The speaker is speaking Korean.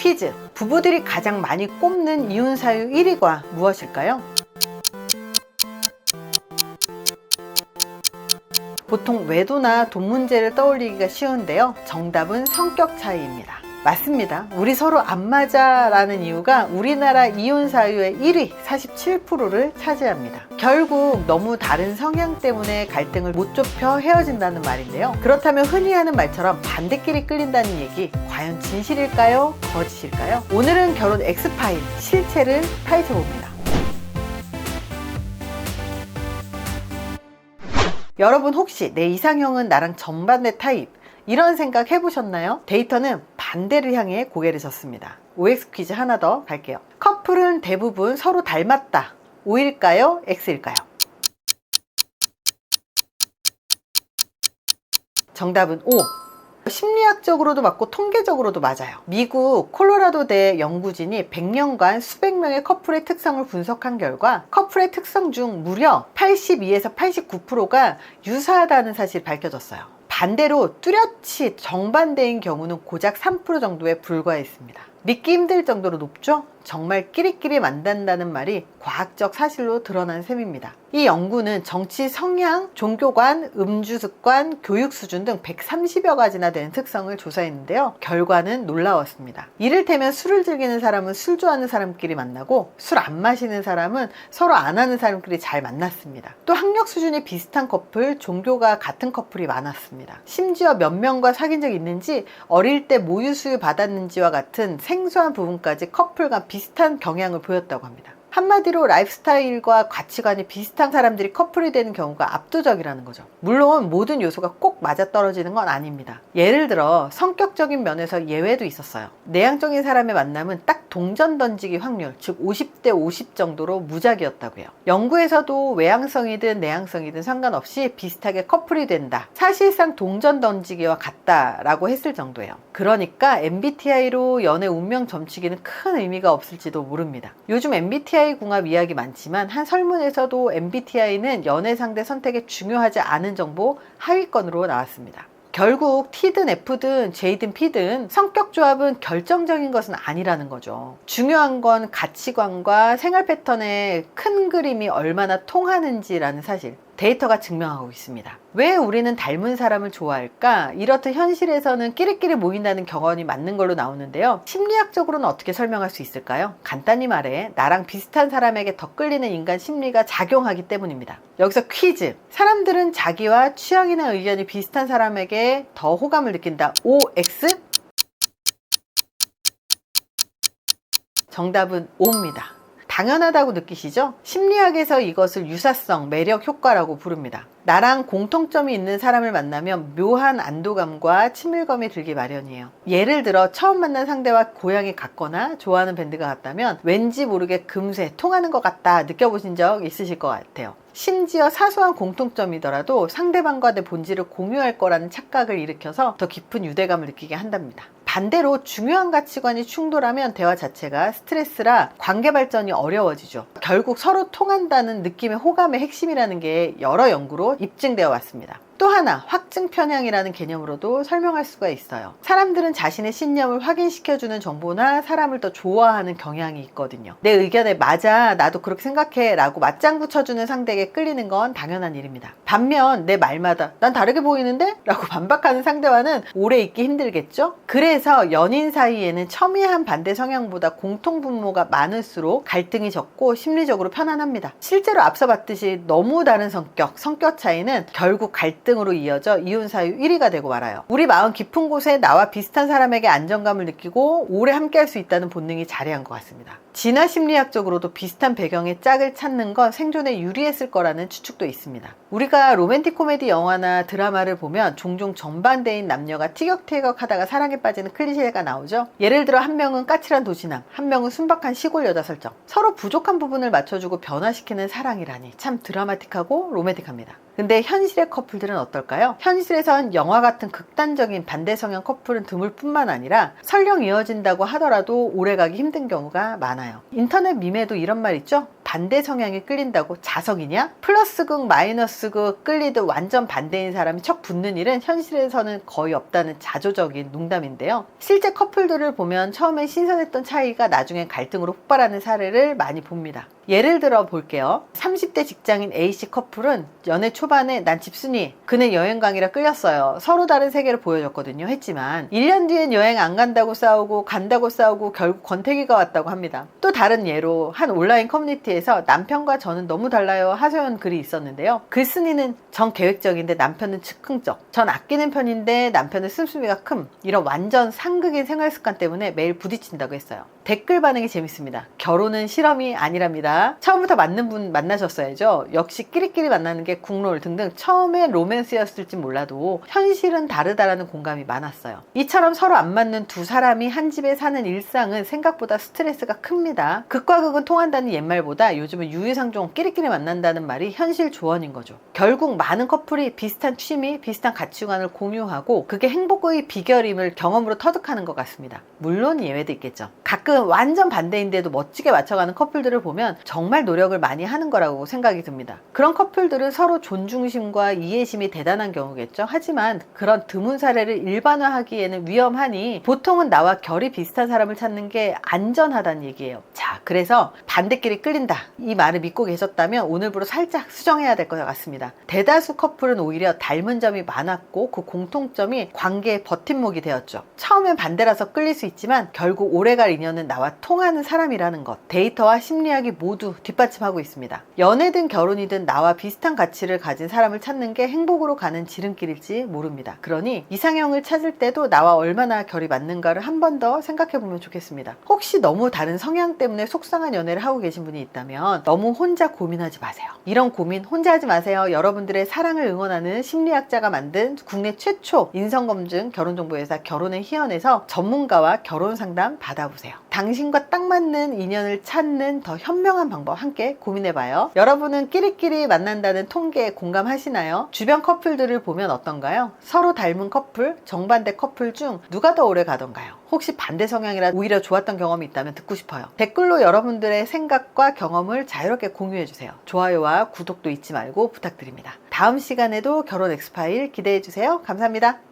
퀴즈. 부부들이 가장 많이 꼽는 이혼 사유 1위가 무엇일까요? 보통 외도나 돈 문제를 떠올리기가 쉬운데요. 정답은 성격 차이입니다. 맞습니다. 우리 서로 안 맞아라는 이유가 우리나라 이혼 사유의 1위 47%를 차지합니다. 결국 너무 다른 성향 때문에 갈등을 못 좁혀 헤어진다는 말인데요. 그렇다면 흔히 하는 말처럼 반대끼리 끌린다는 얘기 과연 진실일까요? 거짓일까요? 오늘은 결혼 X파일 실체를 파헤쳐 봅니다. 여러분 혹시 내 이상형은 나랑 정반대 타입 이런 생각 해보셨나요? 데이터는 반대를 향해 고개를 젓습니다. OX 퀴즈 하나 더 갈게요. 커플은 대부분 서로 닮았다. O일까요? X일까요? 정답은 O. 심리학적으로도 맞고 통계적으로도 맞아요. 미국 콜로라도대 연구진이 100년간 수백 명의 커플의 특성을 분석한 결과 커플의 특성 중 무려 82에서 89%가 유사하다는 사실이 밝혀졌어요. 반대로 뚜렷이 정반대인 경우는 고작 3% 정도에 불과했습니다. 믿기 힘들 정도로 높죠? 정말 끼리끼리 만난다는 말이 과학적 사실로 드러난 셈입니다. 이 연구는 정치 성향, 종교관, 음주 습관, 교육 수준 등 130여 가지나 되는 특성을 조사했는데요. 결과는 놀라웠습니다. 이를테면 술을 즐기는 사람은 술 좋아하는 사람끼리 만나고 술 안 마시는 사람은 서로 안 하는 사람끼리 잘 만났습니다. 또 학력 수준이 비슷한 커플, 종교가 같은 커플이 많았습니다. 심지어 몇 명과 사귄 적 있는지 어릴 때 모유 수유 받았는지와 같은 생소한 부분까지 커플과 비슷한 경향을 보였다고 합니다. 한마디로 라이프스타일과 가치관이 비슷한 사람들이 커플이 되는 경우가 압도적이라는 거죠. 물론 모든 요소가 꼭 맞아떨어지는 건 아닙니다. 예를 들어 성격적인 면에서 예외도 있었어요. 내향적인 사람의 만남은 딱 동전 던지기 확률, 즉 50대 50 정도로 무작위였다고요. 연구에서도 외향성이든 내향성이든 상관없이 비슷하게 커플이 된다. 사실상 동전 던지기와 같다라고 했을 정도예요. 그러니까 MBTI로 연애 운명 점치기는 큰 의미가 없을지도 모릅니다. 요즘 MBTI 궁합 이야기 많지만 한 설문에서도 MBTI는 연애 상대 선택에 중요하지 않은 정보 하위권으로 나왔습니다. 결국 T든 F든 J든 P든 성격 조합은 결정적인 것은 아니라는 거죠. 중요한 건 가치관과 생활 패턴의 큰 그림이 얼마나 통하는지라는 사실. 데이터가 증명하고 있습니다. 왜 우리는 닮은 사람을 좋아할까? 이렇듯 현실에서는 끼리끼리 모인다는 경험이 맞는 걸로 나오는데요. 심리학적으로는 어떻게 설명할 수 있을까요? 간단히 말해, 나랑 비슷한 사람에게 더 끌리는 인간 심리가 작용하기 때문입니다. 여기서 퀴즈. 사람들은 자기와 취향이나 의견이 비슷한 사람에게 더 호감을 느낀다. OX? 정답은 O입니다. 당연하다고 느끼시죠? 심리학에서 이것을 유사성, 매력 효과라고 부릅니다. 나랑 공통점이 있는 사람을 만나면 묘한 안도감과 친밀감이 들기 마련이에요. 예를 들어 처음 만난 상대와 고향이 같거나 좋아하는 밴드가 같다면 왠지 모르게 금세 통하는 것 같다 느껴보신 적 있으실 것 같아요. 심지어 사소한 공통점이더라도 상대방과 내 본질을 공유할 거라는 착각을 일으켜서 더 깊은 유대감을 느끼게 한답니다. 반대로 중요한 가치관이 충돌하면 대화 자체가 스트레스라 관계 발전이 어려워지죠. 결국 서로 통한다는 느낌의 호감의 핵심이라는 게 여러 연구로 입증되어 왔습니다. 또 하나 확증 편향이라는 개념으로도 설명할 수가 있어요. 사람들은 자신의 신념을 확인시켜주는 정보나 사람을 더 좋아하는 경향이 있거든요. 내 의견에 맞아 나도 그렇게 생각해 라고 맞장구 쳐주는 상대에게 끌리는 건 당연한 일입니다. 반면 내 말마다 난 다르게 보이는데? 라고 반박하는 상대와는 오래 있기 힘들겠죠? 그래서 연인 사이에는 첨예한 반대 성향보다 공통 분모가 많을수록 갈등이 적고 심리적으로 편안합니다. 실제로 앞서 봤듯이 너무 다른 성격, 성격 차이는 결국 갈등 갈등으로 이어져 이혼 사유 1위가 되고 말아요. 우리 마음 깊은 곳에 나와 비슷한 사람에게 안정감을 느끼고 오래 함께할 수 있다는 본능이 자리한 것 같습니다. 진화 심리학적으로도 비슷한 배경의 짝을 찾는 건 생존에 유리했을 거라는 추측도 있습니다. 우리가 로맨틱 코미디 영화나 드라마를 보면 종종 정반대인 남녀가 티격태격 하다가 사랑에 빠지는 클리셰가 나오죠. 예를 들어 한 명은 까칠한 도시남, 한 명은 순박한 시골 여자 설정. 서로 부족한 부분을 맞춰주고 변화시키는 사랑이라니 참 드라마틱하고 로맨틱합니다. 근데 현실의 커플들은 어떨까요? 현실에선 영화 같은 극단적인 반대 성향 커플은 드물 뿐만 아니라 설령 이어진다고 하더라도 오래가기 힘든 경우가 많아요. 인터넷 밈에도 이런 말 있죠? 반대 성향이 끌린다고 자석이냐? 플러스 극, 마이너스 극 끌리듯 완전 반대인 사람이 척 붙는 일은 현실에서는 거의 없다는 자조적인 농담인데요. 실제 커플들을 보면 처음에 신선했던 차이가 나중에 갈등으로 폭발하는 사례를 많이 봅니다. 예를 들어 볼게요. 30대 직장인 A씨 커플은 연애 초반에 난 집순이, 그는 여행강이라 끌렸어요. 서로 다른 세계를 보여줬거든요. 했지만 1년 뒤엔 여행 안 간다고 싸우고 간다고 싸우고 결국 권태기가 왔다고 합니다. 또 다른 예로 한 온라인 커뮤니티에서 남편과 저는 너무 달라요 하소연 글이 있었는데요. 글쓴이는 전 계획적인데 남편은 즉흥적. 전 아끼는 편인데 남편은 씀씀이가 큼. 이런 완전 상극인 생활 습관 때문에 매일 부딪힌다고 했어요. 댓글 반응이 재밌습니다. 결혼은 실험이 아니랍니다. 처음부터 맞는 분 만나셨어야죠. 역시 끼리끼리 만나는 게 국롤 등등 처음에 로맨스였을지 몰라도 현실은 다르다라는 공감이 많았어요. 이처럼 서로 안 맞는 두 사람이 한 집에 사는 일상은 생각보다 스트레스가 큽니다. 극과 극은 통한다는 옛말보다 요즘은 유유상종 끼리끼리 만난다는 말이 현실 조언인 거죠. 결국 많은 커플이 비슷한 취미, 비슷한 가치관을 공유하고 그게 행복의 비결임을 경험으로 터득하는 것 같습니다. 물론 예외도 있겠죠. 가끔 완전 반대인데도 멋지게 맞춰가는 커플들을 보면 정말 노력을 많이 하는 거라고 생각이 듭니다. 그런 커플들은 서로 존중심과 이해심이 대단한 경우겠죠. 하지만 그런 드문 사례를 일반화하기에는 위험하니 보통은 나와 결이 비슷한 사람을 찾는 게 안전하다는 얘기예요. 자, 그래서 반대끼리 끌린다. 이 말을 믿고 계셨다면 오늘부로 살짝 수정해야 될 것 같습니다. 대다수 커플은 오히려 닮은 점이 많았고 그 공통점이 관계의 버팀목이 되었죠. 처음엔 반대라서 끌릴 수 있지만 결국 오래갈 인연은 나와 통하는 사람이라는 것. 데이터와 심리학이 모두 뒷받침하고 있습니다. 연애든 결혼이든 나와 비슷한 가치를 가진 사람을 찾는 게 행복으로 가는 지름길일지 모릅니다. 그러니 이상형을 찾을 때도 나와 얼마나 결이 맞는가를 한 번 더 생각해 보면 좋겠습니다. 혹시 너무 다른 성향 때문에 속상한 연애를 하고 계신 분이 있다면 너무 혼자 고민하지 마세요. 이런 고민 혼자 하지 마세요. 여러분들의 사랑을 응원하는 심리학자가 만든 국내 최초 인성검증 결혼정보회사 결혼의 희연에서 전문가와 결혼 상담 받아보세요. 당신과 딱 맞는 인연을 찾는 더 현명한 방법 함께 고민해봐요. 여러분은 끼리끼리 만난다는 통계에 공감하시나요? 주변 커플들을 보면 어떤가요? 서로 닮은 커플, 정반대 커플 중 누가 더 오래 가던가요? 혹시 반대 성향이라 오히려 좋았던 경험이 있다면 듣고 싶어요. 댓글로 여러분들의 생각과 경험을 자유롭게 공유해주세요. 좋아요와 구독도 잊지 말고 부탁드립니다. 다음 시간에도 결혼 엑스파일 기대해주세요. 감사합니다.